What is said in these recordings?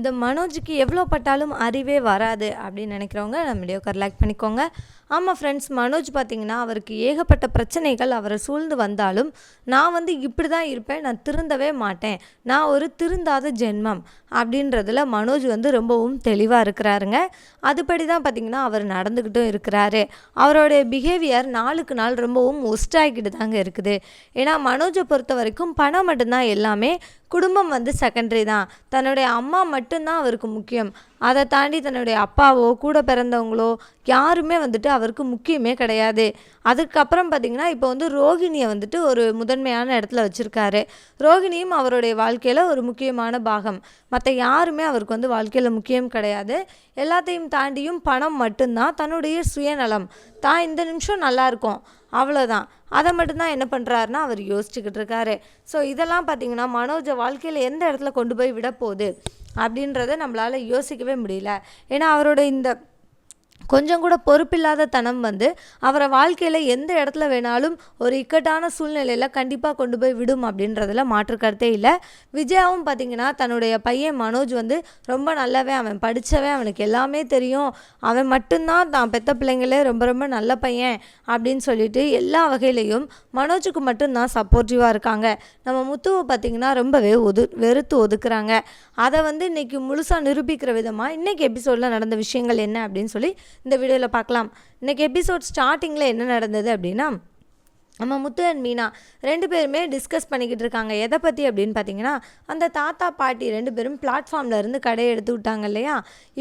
இந்த மனோஜுக்கு எவ்வளோ பட்டாலும் அறிவே வராது அப்படின்னு நினைக்கிறவங்க நம்ம வீடியோக்கு லைக் பண்ணிக்கோங்க. ஆமாம் ஃப்ரெண்ட்ஸ் மனோஜ் பார்த்தீங்கன்னா அவருக்கு ஏகப்பட்ட பிரச்சனைகள் அவரை சூழ்ந்து வந்தாலும் நான் வந்து இப்படி தான் இருப்பேன் நான் திருந்தவே மாட்டேன் நான் ஒரு திருந்தாத ஜென்மம் அப்படின்றதுல மனோஜ் வந்து ரொம்பவும் தெளிவாக இருக்கிறாருங்க. அதுபடி தான் பார்த்தீங்கன்னா அவர் நடந்துக்கிட்டும் இருக்கிறாரு. அவருடைய பிஹேவியர் நாளுக்கு நாள் ரொம்பவும் ஒஸ்டாகிட்டு தாங்க இருக்குது. ஏன்னா மனோஜை பொறுத்த வரைக்கும் பணம் மட்டும்தான் எல்லாமே குடும்பம் வந்து செகண்டரி தான். தன்னுடைய அம்மா மட்டும்தான் அவருக்கு முக்கியம். அதை தாண்டி தன்னுடைய அப்பாவோ கூட பிறந்தவங்களோ யாருமே வந்துட்டு அவருக்கு முக்கியமே கிடையாது. அதுக்கப்புறம் பார்த்திங்கன்னா இப்போ வந்து ரோகிணியை வந்துட்டு ஒரு முதன்மையான இடத்துல வச்சுருக்காரு. ரோகிணியும் அவருடைய வாழ்க்கையில் ஒரு முக்கியமான பாகம். மற்ற யாருமே அவருக்கு வந்து வாழ்க்கையில் முக்கியம் கிடையாது. எல்லாத்தையும் தாண்டியும் பணம் மட்டும்தான் தன்னுடைய சுயநலம். தான் இந்த நிமிஷம் நல்லா இருக்கும் அவ்வளோதான் அதை மட்டும்தான் என்ன பண்ணுறாருன்னா அவர் யோசிச்சுக்கிட்டு இருக்காரு. ஸோ இதெல்லாம் பார்த்தீங்கன்னா மனோஜை வாழ்க்கையில் எந்த இடத்துல கொண்டு போய் விட போகுது? அப்படின்றத நம்மளால் யோசிக்கவே முடியல. ஏன்னா அவரோட இந்த கொஞ்சம் கூட பொறுப்பில்லாத தனம் வந்து அவரை வாழ்க்கையில் எந்த இடத்துல வேணாலும் ஒரு இக்கட்டான சூழ்நிலையில் கண்டிப்பாக கொண்டு போய் விடும் அப்படின்றதுல மாற்று கருத்தே இல்லை. விஜயாவும் பார்த்தீங்கன்னா தன்னுடைய பையன் மனோஜ் வந்து ரொம்ப நல்லாவே அவன் படித்தவன் அவனுக்கு எல்லாமே தெரியும். அவன் மட்டும்தான் தான் பெத்த பிள்ளைங்களே ரொம்ப ரொம்ப நல்ல பையன் அப்படின்னு சொல்லிட்டு எல்லா வகையிலையும் மனோஜுக்கு மட்டும்தான் சப்போர்ட்டிவாக இருக்காங்க. நம்ம முத்துவை பார்த்திங்கன்னா ரொம்பவே ஒது வெறுத்து ஒதுக்குறாங்க. அதை வந்து இன்றைக்கி முழுசாக நிரூபிக்கிற விதமாக இன்றைக்கி எபிசோடில் நடந்த விஷயங்கள் என்ன அப்படின்னு சொல்லி இந்த வீடியோவில் பார்க்கலாம். இன்றைக்கி எபிசோட் ஸ்டார்டிங்கில் என்ன நடந்தது அப்படின்னா நம்ம முத்து அண்ட் மீனா ரெண்டு பேருமே டிஸ்கஸ் பண்ணிக்கிட்டு இருக்காங்க. எதை பற்றி அப்படின்னு பார்த்தீங்கன்னா அந்த தாத்தா பாட்டி ரெண்டு பேரும் பிளாட்ஃபார்மில் இருந்து கடையை எடுத்து விட்டாங்க இல்லையா?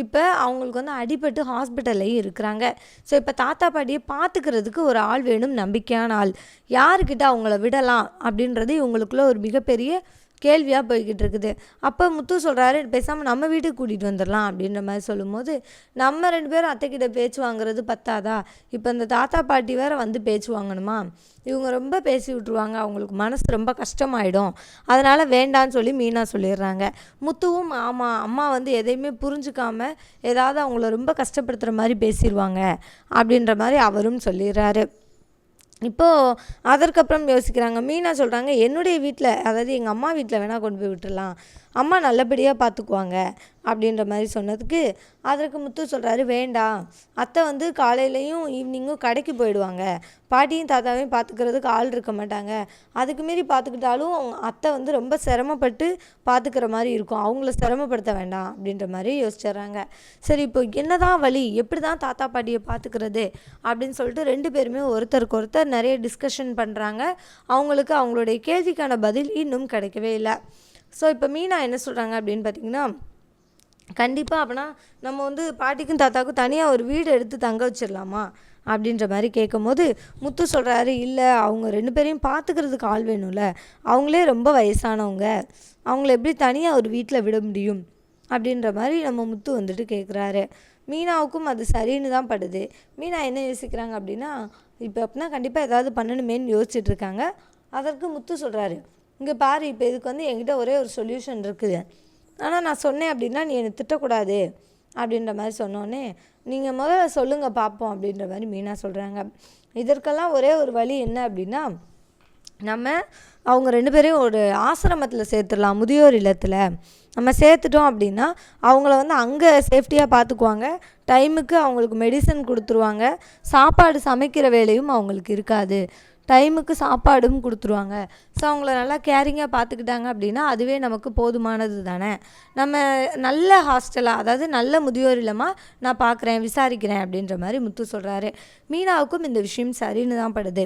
இப்போ அவங்களுக்கு வந்து அடிபட்டு ஹாஸ்பிட்டல்லையும் இருக்கிறாங்க. ஸோ இப்போ தாத்தா பாட்டியை பார்த்துக்கிறதுக்கு ஒரு ஆள் வேணும் நம்பிக்கையான ஆள். யாருக்கிட்ட அவங்கள விடலாம் அப்படின்றது இவங்களுக்குள்ள ஒரு மிகப்பெரிய கேள்வியாக போய்கிட்டு இருக்குது அப்போ முத்து சொல்கிறாரு பேசாமல் நம்ம வீட்டுக்கு கூட்டிகிட்டு வந்துடலாம் அப்படின்ற மாதிரி சொல்லும்போது நம்ம ரெண்டு பேரும் அத்தைக்கிட்ட பேச்சு வாங்குறது பத்தாதா? இப்போ இந்த தாத்தா பாட்டி வேறு வந்து பேச்சு வாங்கணுமா? இவங்க ரொம்ப பேசி விட்ருவாங்க அவங்களுக்கு மனசு ரொம்ப கஷ்டமாயிடும். அதனால் வேண்டான்னு சொல்லி மீனா சொல்லிடுறாங்க. முத்துவும் ஆமாம் அம்மா வந்து எதையுமே புரிஞ்சுக்காமல் ஏதாவது அவங்கள ரொம்ப கஷ்டப்படுத்துகிற மாதிரி பேசிடுவாங்க அப்படின்ற மாதிரி அவரும் சொல்லிடுறாரு. இப்போது அதற்கப்புறம் யோசிக்கிறாங்க. மீனா சொல்கிறாங்க என்னுடைய வீட்டில் அதாவது எங்கள் அம்மா வீட்டில் வேணால் கொண்டு போய் விட்டுடலாம் அம்மா நல்லபடியாக பார்த்துக்குவாங்க அப்படின்ற மாதிரி சொன்னதுக்கு அதற்கு முத்து சொல்கிறாரு வேண்டாம். அத்தை வந்து காலையிலையும் ஈவினிங்கும் கடைக்கு போயிடுவாங்க. பாட்டியும் தாத்தாவையும் பார்த்துக்கிறதுக்கு ஆள் இருக்க மாட்டாங்க. அதுக்கு மீறி பார்த்துக்கிட்டாலும் அவங்க அத்தை வந்து ரொம்ப சிரமப்பட்டு பார்த்துக்கிற மாதிரி இருக்கும். அவங்கள சிரமப்படுத்த வேண்டாம். அப்படின்ற மாதிரி யோசிச்சிட்றாங்க. சரி இப்போ என்னதான் வழி எப்படி தான் தாத்தா பாட்டியை பார்த்துக்கிறது அப்படின்னு சொல்லிட்டு ரெண்டு பேருமே ஒருத்தருக்கு ஒருத்தர் நிறைய டிஸ்கஷன் பண்ணுறாங்க அவங்களுக்கு அவங்களுடைய கேள்விக்கான பதில் இன்னும் கிடைக்கவே இல்லை. ஸோ இப்போ மீனா என்ன சொல்கிறாங்க அப்படின்னு பார்த்தீங்கன்னா கண்டிப்பாக அப்படின்னா நம்ம வந்து பாட்டிக்கும் தாத்தாக்கும் தனியாக ஒரு வீடு எடுத்து தங்க வச்சிடலாமா? அப்படின்ற மாதிரி கேட்கும்போது முத்து சொல்கிறாரு இல்லை அவங்க ரெண்டு பேரையும் பார்த்துக்கிறதுக்கு ஆள் வேணும்ல. அவங்களே ரொம்ப வயசானவங்க. அவங்கள எப்படி தனியாக ஒரு வீட்டில் விட முடியும்? அப்படின்ற மாதிரி நம்ம முத்து வந்துட்டு கேட்குறாரு மீனாவுக்கும் அது சரின்னு தான் படுது. மீனா என்ன யோசிக்கிறாங்க அப்படின்னா இப்போ அப்படின்னா கண்டிப்பாக ஏதாவது பண்ணணுமேன்னு யோசிச்சுட்ருக்காங்க அதற்கு முத்து சொல்கிறாரு இங்கே பாரு இப்போ இதுக்கு வந்து என்கிட்ட ஒரே ஒரு சொல்யூஷன் இருக்குது. ஆனால் நான் சொன்னேன் அப்படின்னா நீ என்னை திட்டக்கூடாது அப்படின்ற மாதிரி சொன்னோன்னே நீங்கள் முதல்ல சொல்லுங்கள் பார்ப்போம் அப்படின்ற மாதிரி மீனா சொல்கிறாங்க இதற்கெல்லாம் ஒரே ஒரு வழி என்ன அப்படின்னா நம்ம அவங்க ரெண்டு பேரையும் ஒரு ஆசிரமத்தில் சேர்த்துடலாம் முதியோர் இல்லத்தில். நம்ம சேர்த்துட்டோம் அப்படின்னா அவங்கள வந்து அங்கே சேஃப்டியாக பார்த்துக்குவாங்க டைமுக்கு அவங்களுக்கு மெடிசன் கொடுத்துருவாங்க. சாப்பாடு சமைக்கிற வேலையும் அவங்களுக்கு இருக்காது. டைமுக்கு சாப்பாடும் கொடுத்துருவாங்க. ஸோ அவங்கள நல்லா கேரிங்காக பார்த்துக்கிட்டாங்க அப்படின்னா அதுவே நமக்கு போதுமானது தானே. நம்ம நல்ல ஹாஸ்டலாக அதாவது நல்ல முதியோர் இல்லமாக நான் பார்க்குறேன் விசாரிக்கிறேன் அப்படின்ற மாதிரி முத்து சொல்கிறாரு மீனாவுக்கும் இந்த விஷயம் சரின்னு தான் படுது.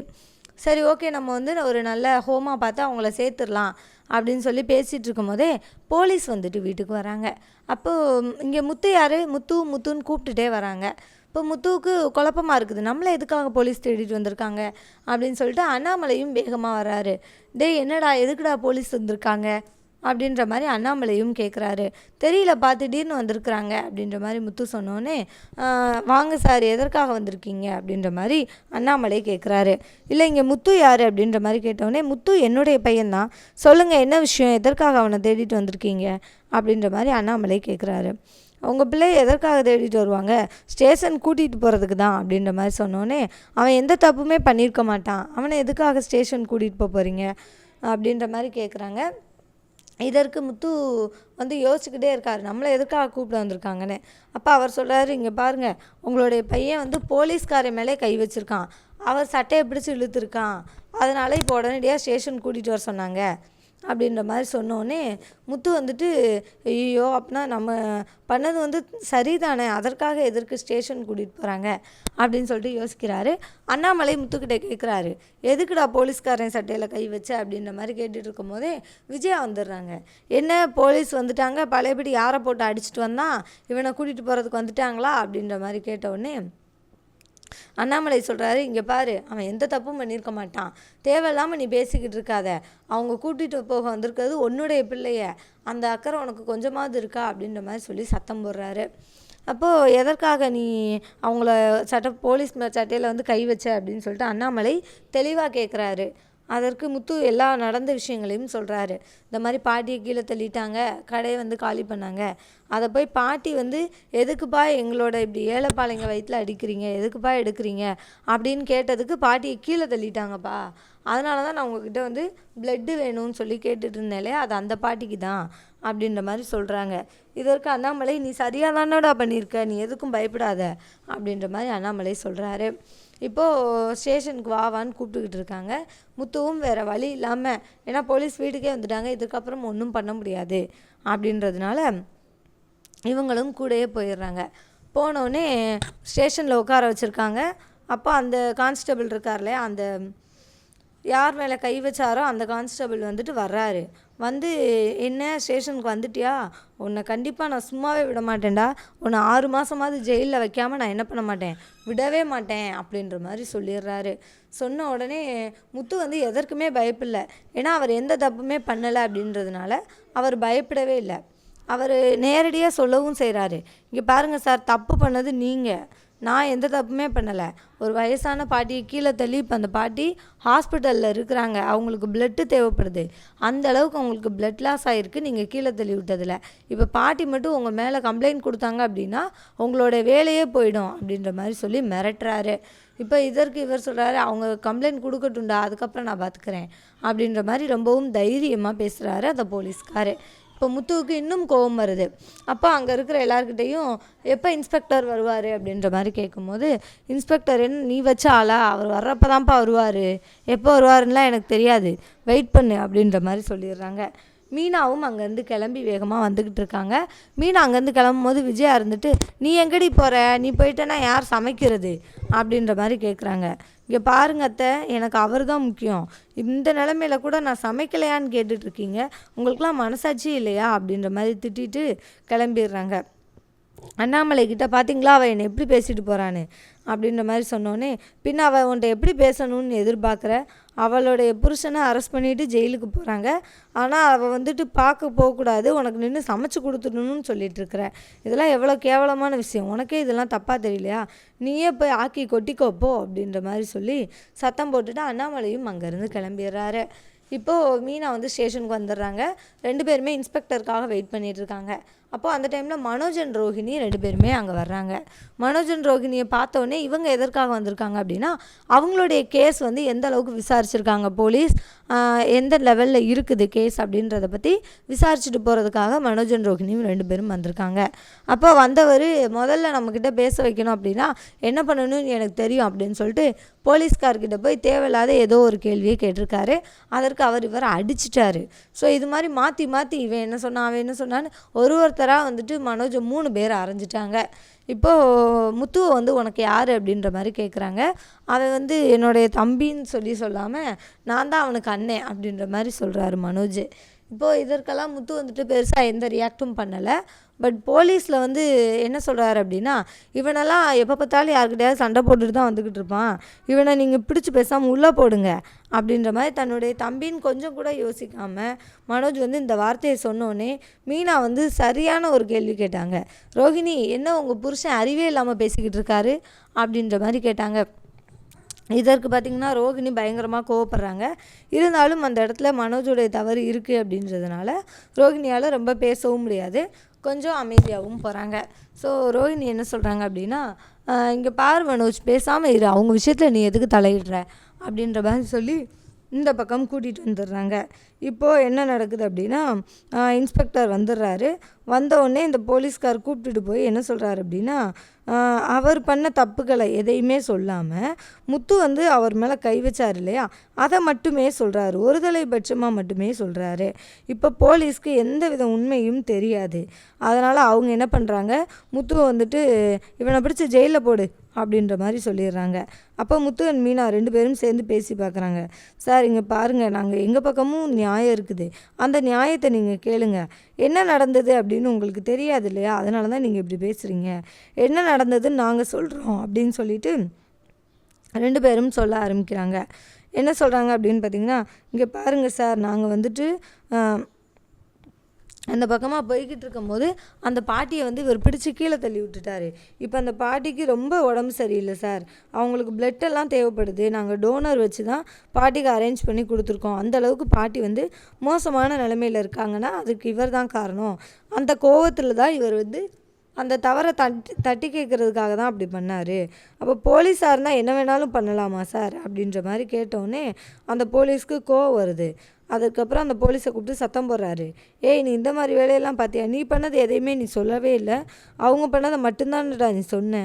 சரி ஓகே நம்ம வந்து ஒரு நல்ல ஹோமாக பார்த்து அவங்கள சேர்த்துடலாம் அப்படின்னு சொல்லி பேசிகிட்டு இருக்கும் போதே போலீஸ் வந்துட்டு வீட்டுக்கு வராங்க. அப்போது இங்கே முத்து யார்? முத்து முத்துன்னு கூப்பிட்டுட்டே வராங்க. இப்போ முத்துவுக்கு குழப்பமாக இருக்குது. நம்மளை எதுக்காக போலீஸ் தேடிட்டு வந்திருக்காங்க? அப்படின்னு சொல்லிட்டு அண்ணாமலையும் வேகமாக வராரு டே என்னடா எதுக்குடா போலீஸ் வந்திருக்காங்க? அப்படின்ற மாதிரி அண்ணாமலையும் கேட்குறாரு தெரியலப்பா திடீர்னு வந்திருக்கிறாங்க அப்படின்ற மாதிரி முத்து சொன்னோன்னே வாங்க சார் எதற்காக வந்திருக்கீங்க? அப்படின்ற மாதிரி அண்ணாமலை கேட்குறாரு இல்லை இங்கே முத்து யார்? அப்படின்ற மாதிரி கேட்டோடனே முத்து என்னுடைய பையன்தான். சொல்லுங்கள் என்ன விஷயம்? எதற்காக அவனை தேடிட்டு வந்திருக்கீங்க? அப்படின்ற மாதிரி அண்ணாமலை கேட்குறாரு உங்கள் பிள்ளை எதற்காக தேடிட்டு வருவாங்க? ஸ்டேஷன் கூட்டிகிட்டு போகிறதுக்கு தான் அப்படின்ற மாதிரி சொன்னோன்னே அவன் எந்த தப்புமே பண்ணியிருக்க மாட்டான். அவனை எதுக்காக ஸ்டேஷன் கூட்டிகிட்டு போக போகிறீங்க அப்படின்ற மாதிரி கேட்குறாங்க இதற்கு முத்து வந்து யோசிச்சுக்கிட்டே இருக்கார். நம்மளை எதுக்காக கூப்பிட வந்திருக்காங்கன்னு. அப்போ அவர் சொல்கிறாரு இங்கே பாருங்கள் உங்களுடைய பையன் வந்து போலீஸ்காரன் மேலே கை வச்சுருக்கான். அவர் சட்டையை பிடிச்சி இழுத்துருக்கான். அதனால இப்போ உடனடியாக ஸ்டேஷன் கூட்டிகிட்டு வர சொன்னாங்க. அப்படின்ற மாதிரி சொன்னோடனே முத்து வந்துட்டு ஐயோ அப்படின்னா நம்ம பண்ணது வந்து சரிதானே அதற்காக எதற்கு ஸ்டேஷன் கூட்டிகிட்டு போகிறாங்க அப்படின்னு சொல்லிட்டு யோசிக்கிறாரு. அண்ணாமலை முத்துக்கிட்ட கேட்குறாரு எதுக்குடா போலீஸ்காரன் சட்டையில் கை வச்ச? அப்படின்ற மாதிரி கேட்டுட்டு இருக்கும்போதே விஜயா வந்துடுறாங்க. என்ன போலீஸ் வந்துட்டாங்க? பழையபடி யாரை போட்டு அடிச்சிட்டு வந்தான்? இவனை கூட்டிகிட்டு போகிறதுக்கு வந்துட்டாங்களா? அப்படின்ற மாதிரி கேட்டவுடனே அண்ணாமலை சொல்கிறாரு இங்கே பாரு அவன் எந்த தப்பும் பண்ணியிருக்க மாட்டான். தேவையில்லாமல் நீ பேசிக்கிட்டு இருக்காத. அவங்க கூட்டிகிட்டு போக வந்திருக்கிறது உன்னுடைய பிள்ளைய. அந்த அக்கறை உனக்கு கொஞ்சமாவது இருக்கா? அப்படின்ற மாதிரி சொல்லி சத்தம் போடுறாரு. அப்போது எதற்காக நீ அவங்கள சட்ட போலீஸ் சட்டையில் வந்து கை வச்ச? அப்படின்னு சொல்லிட்டு அண்ணாமலை தெளிவாக கேட்குறாரு அதற்கு முத்து எல்லா நடந்த விஷயங்களையும் சொல்கிறாரு இந்த மாதிரி பாட்டியை கீழே தள்ளிட்டாங்க கடையை வந்து காலி பண்ணாங்க. அதை போய் பாட்டி வந்து எதுக்குப்பா எங்களோட இப்படி ஏழைப்பாளைங்க வயிற்றில் அடிக்கிறீங்க? எதுக்குப்பா எடுக்கிறீங்க? அப்படின்னு கேட்டதுக்கு பாட்டியை கீழே தள்ளிட்டாங்கப்பா. அதனால தான் நான் உங்ககிட்ட வந்து பிளட்டு வேணும்னு சொல்லி கேட்டுட்டு இருந்தாலே அது அந்த பாட்டிக்கு தான் அப்படின்ற மாதிரி சொல்கிறாங்க இதற்கு அண்ணாமலை நீ சரியாக தானடா பண்ணியிருக்க? நீ எதுக்கும் பயப்படாத அப்படின்ற மாதிரி அண்ணாமலை சொல்கிறாரு இப்போது ஸ்டேஷனுக்கு வா வான்னு கூப்பிட்டுக்கிட்டு இருக்காங்க. முத்துவும் வேறு வழி இல்லாமல் ஏன்னா போலீஸ் வீட்டுக்கே வந்துட்டாங்க இதுக்கப்புறம் ஒன்றும் பண்ண முடியாது அப்படின்றதுனால இவங்களும் கூடயே போயிடுறாங்க. போனோடனே ஸ்டேஷனில் உட்கார வச்சுருக்காங்க. அப்போ அந்த கான்ஸ்டபிள் இருக்கார்ல அந்த யார் மேலே கை வச்சாரோ அந்த கான்ஸ்டபிள் வந்துட்டு வர்றாரு. வந்து என்ன? ஸ்டேஷனுக்கு வந்துட்டியா? உன்னை கண்டிப்பாக நான் சும்மாவே விட மாட்டேன்டா. உன்னை ஆறு மாதமாவது ஜெயிலில் வைக்காமல் நான் என்ன பண்ண மாட்டேன்? விடவே மாட்டேன். அப்படின்ற மாதிரி சொல்லிடுறாரு. சொன்ன உடனே முத்து வந்து எதற்குமே பயப்பில்லை. ஏன்னா அவர் எந்த தப்புமே பண்ணலை அப்படின்றதுனால அவர் பயப்படவே இல்லை. அவர் நேரடியாக சொல்லவும் செய்கிறாரு இங்கே பாருங்கள் சார் தப்பு பண்ணது நீங்கள் நான் எந்த தப்புமே பண்ணலை. ஒரு வயசான பாட்டியை கீழே தள்ளி இப்போ அந்த பாட்டி ஹாஸ்பிட்டலில் இருக்கிறாங்க. அவங்களுக்கு பிளட்டு தேவைப்படுது. அந்த அளவுக்கு அவங்களுக்கு பிளட் லாஸ் ஆகிருக்கு நீங்கள் கீழே தள்ளி விட்டதில். இப்போ பாட்டி மட்டும் உங்கள் மேலே கம்ப்ளைண்ட் கொடுத்தாங்க அப்படின்னா உங்களோட வேலையே போயிடும் அப்படின்ற மாதிரி சொல்லி மிரட்டுறாரு. இப்போ இதற்கு இவர் சொல்கிறாரு அவங்க கம்ப்ளைண்ட் கொடுக்கட்டும்டா அதுக்கப்புறம் நான் பார்த்துக்கிறேன் அப்படின்ற மாதிரி ரொம்பவும் தைரியமாக பேசுகிறாரு அந்த போலீஸ்காரு. இப்போ முத்துவுக்கு இன்னும் கோபம் வருது. அப்போ அங்கே இருக்கிற எல்லாருக்கிட்டேயும் எப்போ இன்ஸ்பெக்டர் வருவார்? அப்படின்ற மாதிரி கேட்கும்போது இன்ஸ்பெக்டர் என்ன நீ வச்ச ஆளா? அவர் வர்றப்ப தான்ப்பா வருவார். எப்போ வருவாருன்னுலாம் எனக்கு தெரியாது. வெயிட் பண்ணு அப்படின்ற மாதிரி சொல்லிடுறாங்க. மீனாவும் அங்கேருந்து கிளம்பி வேகமாக வந்துக்கிட்டு இருக்காங்க. மீனா அங்கேருந்து கிளம்பும் போது விஜயா இருந்துட்டு நீ எங்கடி போகிற நீ போயிட்டேன்னா யார் சமைக்கிறது? அப்படின்ற மாதிரி கேட்குறாங்க இங்கே பாருங்க அத்தை எனக்கு அவர் தான் முக்கியம். இந்த நிலமையில கூட நான் சமைக்கலையான்னு கேட்டுட்ருக்கீங்க உங்களுக்குலாம் மனசாட்சி இல்லையா? அப்படின்ற மாதிரி திட்டிட்டு கிளம்பிடுறாங்க. அண்ணாமலை கிட்ட பார்த்தீங்களா அவள் என்னை எப்படி பேசிட்டு போகிறான்னு அப்படின்ற மாதிரி சொன்னோன்னே பின்ன அவள் உன்ட்ட எப்படி பேசணும்னு எதிர்பார்க்குற? அவளுடைய புருஷனை அரெஸ்ட் பண்ணிவிட்டு ஜெயிலுக்கு போகிறாங்க ஆனால் அவள் வந்துட்டு பார்க்க போகக்கூடாது. உனக்கு நின்று சமைச்சு கொடுத்துடணும்னு சொல்லிட்டு இருக்கிற இதெல்லாம் எவ்வளோ கேவலமான விஷயம். உனக்கே இதெல்லாம் தப்பாக தெரியலையா? நீயே போய் ஆக்கி கொட்டிக்கோப்போ அப்படின்ற மாதிரி சொல்லி சத்தம் போட்டுட்டு அண்ணாமலையும் அங்கேருந்து கிளம்பிடுறாரு. இப்போது மீனா வந்து ஸ்டேஷனுக்கு வந்துடுறாங்க. ரெண்டு பேருமே இன்ஸ்பெக்டருக்காக வெயிட் பண்ணிகிட்ருக்காங்க அப்போது அந்த டைமில் மனோஜன் ரோஹிணி ரெண்டு பேருமே அங்கே வர்றாங்க. மனோஜன் ரோஹிணியை பார்த்தோன்னே இவங்க எதற்காக வந்திருக்காங்க அப்படின்னா அவங்களுடைய கேஸ் வந்து எந்த அளவுக்கு விசாரிச்சிருக்காங்க போலீஸ் எந்த லெவலில் இருக்குது கேஸ் அப்படின்றத பற்றி விசாரிச்சுட்டு போகிறதுக்காக மனோஜன் ரோஹிணியும் ரெண்டு பேரும் வந்திருக்காங்க. அப்போ வந்தவர் முதல்ல நம்மக்கிட்ட பேச வைக்கணும் அப்படின்னா என்ன பண்ணணும்னு எனக்கு தெரியும் அப்படின்னு சொல்லிட்டு போலீஸ்கார்கிட்ட போய் தேவையில்லாத ஏதோ ஒரு கேள்வியை கேட்டிருக்காரு. அதற்கு அவர் இவரை அடிச்சிட்டாரு. ஸோ இது மாதிரி மாற்றி மாற்றி இவன் என்ன சொன்னான் அவன் என்ன சொன்னான்னு ஒரு ஒருத்தராக வந்துட்டு மனோஜை மூணு பேர் அரைஞ்சிட்டாங்க. இப்போது முத்துவை வந்து உனக்கு யார் அப்படின்ற மாதிரி கேட்குறாங்க அவன் வந்து என்னுடைய தம்பின்னு சொல்லி சொல்லாமல் நான் தான் அவனுக்கு அண்ணன் அப்படின்ற மாதிரி சொல்கிறாரு மனோஜ். இப்போது இதற்கெல்லாம் முத்து வந்துட்டு பெருசாக எந்த ரியாக்டும் பண்ணலை. பட் போலீஸில் வந்து என்ன சொல்கிறாரு அப்படின்னா இவனெல்லாம் எப்போ பார்த்தாலும் யாருக்கிட்டையாவது சண்டை போட்டுட்டு தான் வந்துக்கிட்டு இருப்பான். இவனை நீங்கள் பிடிச்சி பேசாமல் உள்ளே போடுங்க. அப்படின்ற மாதிரி தன்னுடைய தம்பின்னு கொஞ்சம் கூட யோசிக்காமல் மனோஜ் வந்து இந்த வார்த்தையை சொன்னோன்னே மீனா வந்து சரியான ஒரு கேள்வி கேட்டாங்க. ரோஹிணி என்ன உங்கள் புருஷன் அறிவே இல்லாமல் பேசிக்கிட்டு இருக்காரு? அப்படின்ற மாதிரி கேட்டாங்க. இதற்கு பார்த்திங்கன்னா ரோகிணி பயங்கரமாக கோவப்படுறாங்க. இருந்தாலும் அந்த இடத்துல மனோஜுடைய தவறு இருக்குது அப்படின்றதுனால ரோகிணியால் ரொம்ப பேசவும் முடியாது. கொஞ்சம் அமைதியாகவும் போகிறாங்க ஸோ ரோஹிணி என்ன சொல்கிறாங்க அப்படின்னா இங்கே பார் மனோஜ் பேசாமல் இரு. அவங்க விஷயத்தில் நீ எதுக்கு தலையிடுற? அப்படின்ற மாதிரி சொல்லி இந்த பக்கம் கூட்டிகிட்டு வந்துடுறாங்க. இப்போது என்ன நடக்குது அப்படின்னா இன்ஸ்பெக்டர் வந்துடுறாரு. வந்த உடனே இந்த போலீஸ்கார் கூப்பிட்டுட்டு போய் என்ன சொல்கிறாரு அப்படின்னா அவர் பண்ண தப்புகளை எதையுமே சொல்லாமல் முத்து வந்து அவர் மேலே கை வச்சார் இல்லையா? அதை மட்டுமே சொல்கிறாரு ஒருதலை பட்சமாக மட்டுமே சொல்கிறாரு இப்போ போலீஸ்க்கு எந்த வித உண்மையும் தெரியாது. அதனால் அவங்க என்ன பண்ணுறாங்க முத்துவை வந்துட்டு இவனை பிடிச்சி ஜெயிலில் போடு அப்படின்ற மாதிரி சொல்லிடுறாங்க. அப்போ முத்து அண்ட் மீனா ரெண்டு பேரும் சேர்ந்து பேசி பார்க்குறாங்க. சார் இங்கே பாருங்கள் நாங்கள் எங்கள் பக்கமும் நியாயம் இருக்குது. அந்த நியாயத்தை நீங்கள் கேளுங்க. என்ன நடந்தது? அப்படின்னு உங்களுக்கு தெரியாது இல்லையா? அதனால தான் நீங்கள் இப்படி பேசுகிறீங்க என்ன நடந்ததுன்னு நாங்கள் சொல்கிறோம் அப்படின்னு சொல்லிட்டு ரெண்டு பேரும் சொல்ல ஆரம்பிக்கிறாங்க. என்ன சொல்கிறாங்க அப்படின்னு பார்த்தீங்கன்னா இங்கே பாருங்கள் சார் நாங்கள் வந்துட்டு அந்த பக்கமாக போய்கிட்டு இருக்கும்போது அந்த பாட்டியை வந்து இவர் பிடிச்சி கீழே தள்ளி விட்டுட்டாரு. இப்போ அந்த பாட்டிக்கு ரொம்ப உடம்பு சரியில்லை சார். அவங்களுக்கு blood எல்லாம் தேவைப்படுது. நாங்கள் டோனர் வச்சு தான் பாட்டிக்கு அரேஞ்ச் பண்ணி கொடுத்துருக்கோம். அந்த அளவுக்கு பாட்டி வந்து மோசமான நிலமையில இருக்காங்கன்னா அதுக்கு இவர் தான் காரணம். அந்த கோவத்தில் தான் இவர் வந்து அந்த தவறை தட்டி தட்டி கேட்குறதுக்காக தான் அப்படி பண்ணார். அப்போ போலீஸாக இருந்தால் என்ன வேணாலும் பண்ணலாமா சார்? அப்படின்ற மாதிரி கேட்டோடனே அந்த போலீஸ்க்கு கோவம் வருது. அதுக்கப்புறம் அந்த போலீஸை கூப்பிட்டு சத்தம் போடுறாரு. ஏய் நீ இந்த மாதிரி வேலையெல்லாம் பார்த்தியா நீ பண்ணது எதையுமே நீ சொல்லவே இல்லை. அவங்க பண்ணதை மட்டும்தான்டா நீ சொன்ன.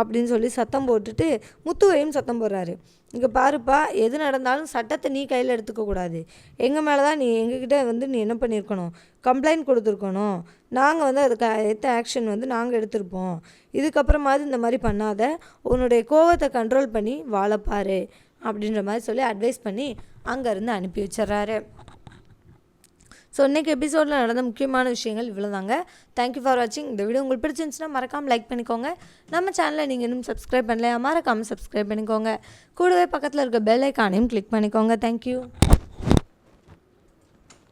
அப்படின்னு சொல்லி சத்தம் போட்டுட்டு முத்துவையும் சத்தம் போடுறாரு. இங்கே பாருப்பா எது நடந்தாலும் சட்டத்தை நீ கையில் எடுத்துக்கக்கூடாது எங்கள் மேலே தான் நீ எங்ககிட்ட வந்து நீ என்ன பண்ணியிருக்கணும் கம்ப்ளைண்ட் கொடுத்துருக்கணும். நாங்கள் வந்து அதுக்கு ஏற்ற ஆக்ஷன் வந்து நாங்கள் எடுத்திருப்போம். இதுக்கப்புறமாவது இந்த மாதிரி பண்ணாத. உன்னுடைய கோவத்தை கண்ட்ரோல் பண்ணி வாழப்பாரு அப்படின்ற மாதிரி சொல்லி அட்வைஸ் பண்ணி அங்கேருந்து அனுப்பி வச்சிடுறாரு. ஸோ இன்றைக்கி எபிசோடில் நடந்த முக்கியமான விஷயங்கள் இவ்வளோதாங்க தேங்க்யூ ஃபார் வாட்சிங் இந்த வீடியோ உங்களுக்கு பிடிச்சிருந்துச்சுன்னா மறக்காமல் லைக் பண்ணிக்கோங்க. நம்ம சேனலை நீங்கள் இன்னும் சப்ஸ்கிரைப் பண்ணலையா மறக்காமல் சப்ஸ்கிரைப் பண்ணிக்கோங்க. கூடவே பக்கத்தில் இருக்க பெல் ஐக்கானையும் கிளிக் பண்ணிக்கோங்க. தேங்க்யூ